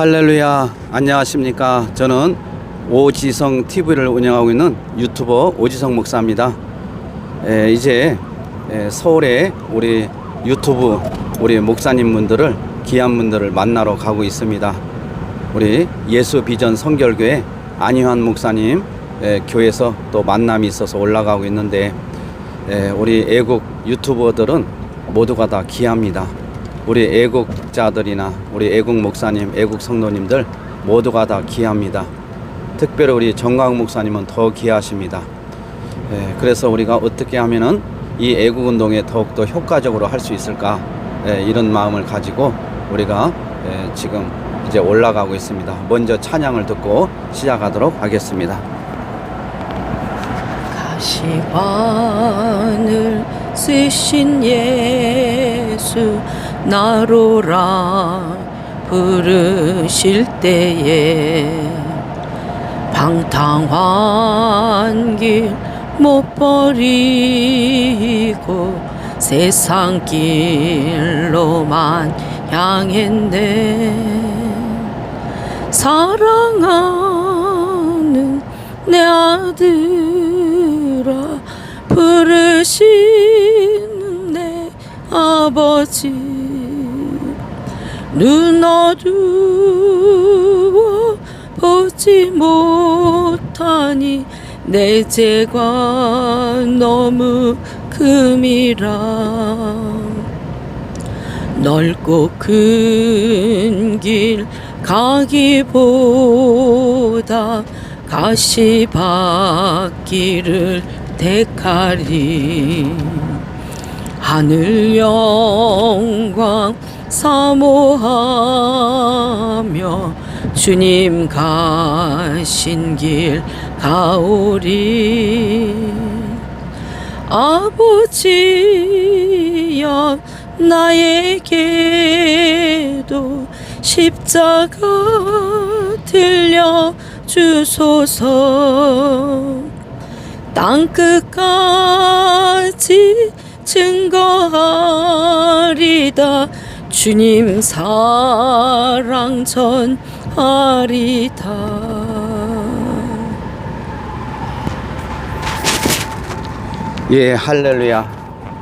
할렐루야. 안녕하십니까. 저는 오지성 TV를 운영하고 있는 유튜버 오지성 목사입니다. 에, 이제 에, 서울에 우리 유튜브 우리 목사님 분들을 귀한 분들을 만나러 가고 있습니다. 우리 예수 비전 성결교회 안희환 목사님 에, 교회에서 또 만남이 있어서 올라가고 있는데 에, 우리 애국 유튜버들은 모두가 다 귀합니다. 우리 애국자들이나 우리 애국 목사님, 애국 성도님들 모두가 다 귀합니다. 특별히 우리 정광 목사님은 더 귀하십니다. 예, 그래서 우리가 어떻게 하면은 이 애국 운동에 더욱더 효과적으로 할 수 있을까 예, 이런 마음을 가지고 우리가 예, 지금 이제 올라가고 있습니다. 먼저 찬양을 듣고 시작하도록 하겠습니다. 가시관을 쓰신 예수 나로라 부르실 때에 방탕한 길 못 버리고 세상 길로만 향했네. 사랑하는 내 아들아 부르시는 내 아버지 눈 어두워 보지 못하니 내 죄가 너무 금이라. 넓고 큰 길 가기보다 가시밭길을 택하리. 하늘 영광 사모하며 주님 가신 길 가오리. 아버지여 나에게도 십자가 들려 주소서. 땅 끝까지 증거하리다 주님 사랑 전하리다 예, 할렐루야.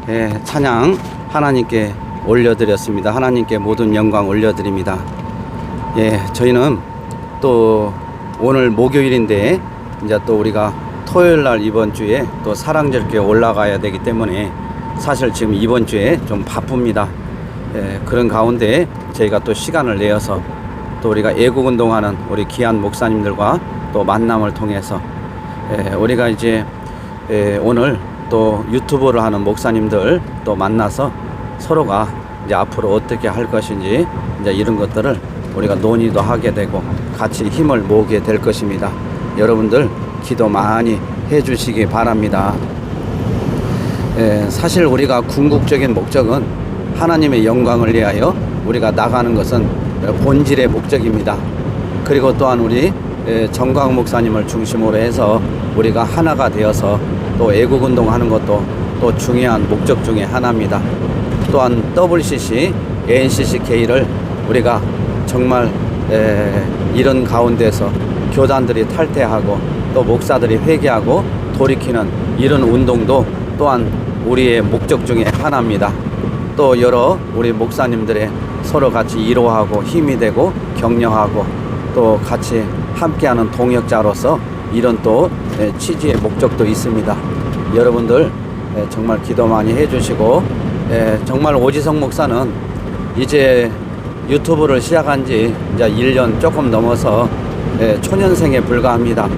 예, 찬양 하나님께 올려드렸습니다. 하나님께 모든 영광 올려드립니다. 예, 저희는 또 오늘 목요일인데 이제 또 우리가 토요일 날 이번 주에 또 사랑절교에 올라가야 되기 때문에 사실 지금 이번 주에 좀 바쁩니다. 예, 그런 가운데 저희가 또 시간을 내어서 또 우리가 애국운동하는 우리 귀한 목사님들과 또 만남을 통해서 예, 우리가 이제 예, 오늘 또 유튜브를 하는 목사님들 또 만나서 서로가 이제 앞으로 어떻게 할 것인지 이제 이런 것들을 우리가 논의도 하게 되고 같이 힘을 모으게 될 것입니다. 여러분들 기도 많이 해주시기 바랍니다. 예, 사실 우리가 궁극적인 목적은 하나님의 영광을 위하여 우리가 나가는 것은 본질의 목적입니다. 그리고 또한 우리 예, 정광 목사님을 중심으로 해서 우리가 하나가 되어서 또 애국 운동하는 것도 또 중요한 목적 중에 하나입니다. 또한 WCC, NCCK를 우리가 정말 에, 이런 가운데서 교단들이 탈퇴하고 또 목사들이 회개하고 돌이키는 이런 운동도 또한 우리의 목적 중에 하나입니다. 또 여러 우리 목사님들의 서로 같이 이로하고 힘이 되고 격려하고 또 같이 함께하는 동역자로서 이런 또 에, 취지의 목적도 있습니다. 여러분들 에, 정말 기도 많이 해주시고 에, 정말 오지성 목사는 이제 유튜브를 시작한 지 이제 1년 조금 넘어서 에, 초년생에 불과합니다.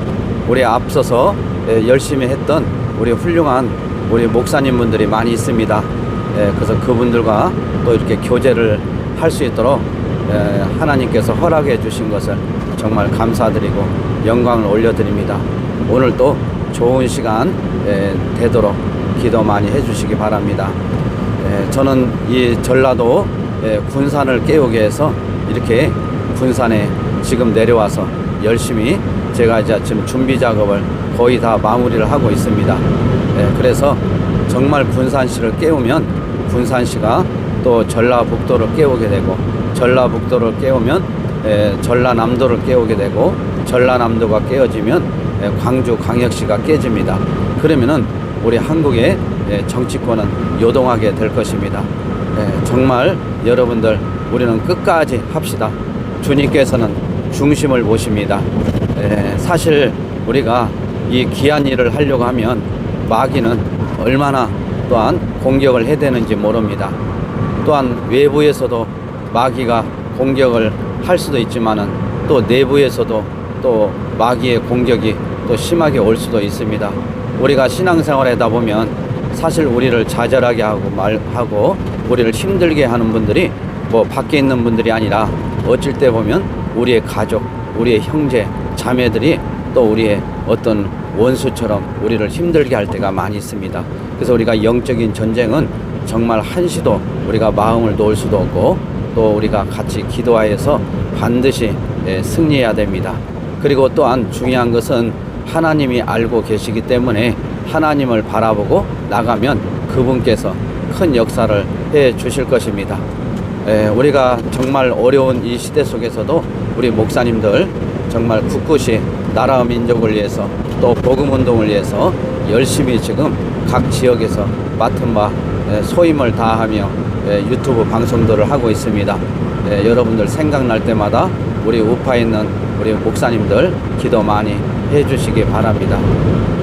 우리 앞서서 에, 열심히 했던 우리 훌륭한 우리 목사님분들이 많이 있습니다. 에, 그래서 그분들과 또 이렇게 교제를 할 수 있도록 에, 하나님께서 허락해 주신 것을 정말 감사드리고 영광을 올려드립니다. 오늘 또 좋은 시간 에, 되도록 기도 많이 해주시기 바랍니다. 에, 저는 이 전라도 에, 군산을 깨우기 위해서 이렇게 군산에 지금 내려와서 열심히 제가 이제 지금 준비 작업을 거의 다 마무리를 하고 있습니다. 에, 그래서 정말 군산시를 깨우면 군산시가 또 전라북도를 깨우게 되고 전라북도를 깨우면 에, 전라남도를 깨우게 되고 전라남도가 깨어지면 에, 광주 광역시가 깨집니다. 그러면은 우리 한국의 에, 정치권은 요동하게 될 것입니다. 에, 정말 여러분들 우리는 끝까지 합시다. 주님께서는 중심을 보십니다. 에, 사실 우리가 이 귀한 일을 하려고 하면 마귀는 얼마나 또한 공격을 해대는지 모릅니다. 또한 외부에서도 마귀가 공격을 할 수도 있지만은 또 내부에서도 또 마귀의 공격이 또 심하게 올 수도 있습니다. 우리가 신앙생활 하다 보면 사실 우리를 좌절하게 하고 말하고 우리를 힘들게 하는 분들이 뭐 밖에 있는 분들이 아니라 어쩔 때 보면 우리의 가족, 우리의 형제, 자매들이 또 우리의 어떤 원수처럼 우리를 힘들게 할 때가 많이 있습니다. 그래서 우리가 영적인 전쟁은 정말 한시도 우리가 마음을 놓을 수도 없고 또 우리가 같이 기도하여서 반드시 예, 승리해야 됩니다. 그리고 또한 중요한 것은 하나님이 알고 계시기 때문에 하나님을 바라보고 나가면 그분께서 큰 역사를 해 주실 것입니다. 예, 우리가 정말 어려운 이 시대 속에서도 우리 목사님들 정말 굳굳이 나라와 민족을 위해서 또 복음 운동을 위해서 열심히 지금 각 지역에서 맡은 바 예, 소임을 다하며 예, 유튜브 방송들을 하고 있습니다. 예, 여러분들 생각날 때마다 우리 우파에 있는 우리 목사님들 기도 많이 해주시기 바랍니다.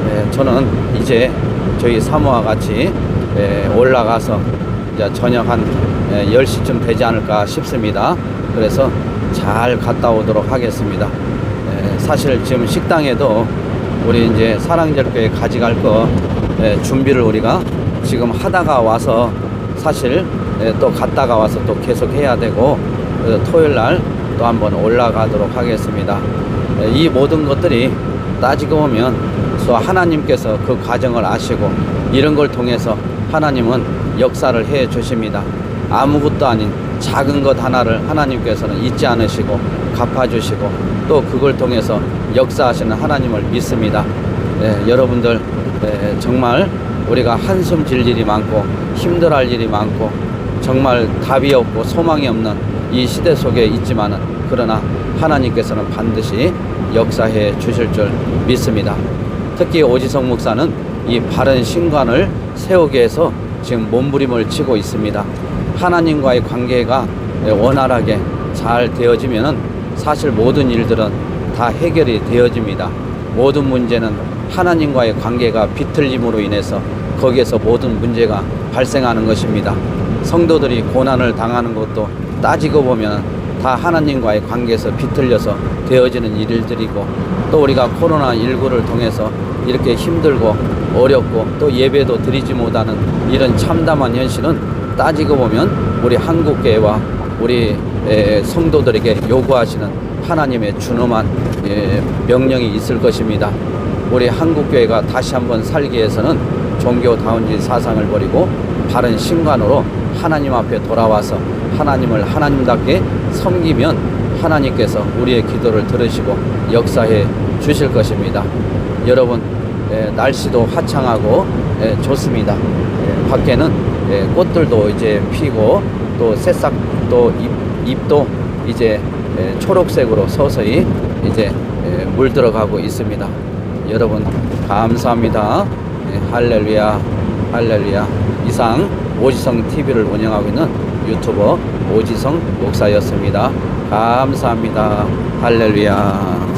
예, 저는 이제 저희 사모와 같이 예, 올라가서 이제 저녁 한 예, 10시쯤 되지 않을까 싶습니다. 그래서 잘 갔다 오도록 하겠습니다. 예, 사실 지금 식당에도 우리 이제 사랑절교에 가져갈 거 예, 준비를 우리가 지금 하다가 와서 사실 예, 또 갔다가 와서 또 계속 해야 되고 그래서 토요일 날 또 한번 올라가도록 하겠습니다. 예, 이 모든 것들이 따지고 보면 또 하나님께서 그 과정을 아시고 이런 걸 통해서 하나님은 역사를 해 주십니다. 아무것도 아닌 작은 것 하나를 하나님께서는 잊지 않으시고 갚아주시고 또 그걸 통해서 역사하시는 하나님을 믿습니다. 예, 여러분들 예, 정말 우리가 한숨 질 일이 많고 힘들할 일이 많고 정말 답이 없고 소망이 없는 이 시대 속에 있지만은 그러나 하나님께서는 반드시 역사해 주실 줄 믿습니다. 특히 오지성 목사는 이 바른 신관을 세우기 위해서 지금 몸부림을 치고 있습니다. 하나님과의 관계가 원활하게 잘 되어지면은 사실 모든 일들은 다 해결이 되어집니다. 모든 문제는 하나님과의 관계가 비틀림으로 인해서 거기에서 모든 문제가 발생하는 것입니다. 성도들이 고난을 당하는 것도 따지고 보면 다 하나님과의 관계에서 비틀려서 되어지는 일들이고 또 우리가 코로나19를 통해서 이렇게 힘들고 어렵고 또 예배도 드리지 못하는 이런 참담한 현실은 따지고 보면 우리 한국교회와 우리 에, 성도들에게 요구하시는 하나님의 준엄한 예, 명령이 있을 것입니다. 우리 한국교회가 다시 한번 살기 위해서는 종교다운지 사상을 버리고 바른 신관으로 하나님 앞에 돌아와서 하나님을 하나님답게 섬기면 하나님께서 우리의 기도를 들으시고 역사해 주실 것입니다. 여러분 예, 날씨도 화창하고 예, 좋습니다. 예, 밖에는 예, 꽃들도 이제 피고 또 새싹 또 잎, 잎도 이제 예, 초록색으로 서서히 이제 예, 물들어가고 있습니다. 여러분 감사합니다. 예, 할렐루야 할렐루야 이상 오지성 TV를 운영하고 있는 유튜버 오지성 목사였습니다. 감사합니다. 할렐루야.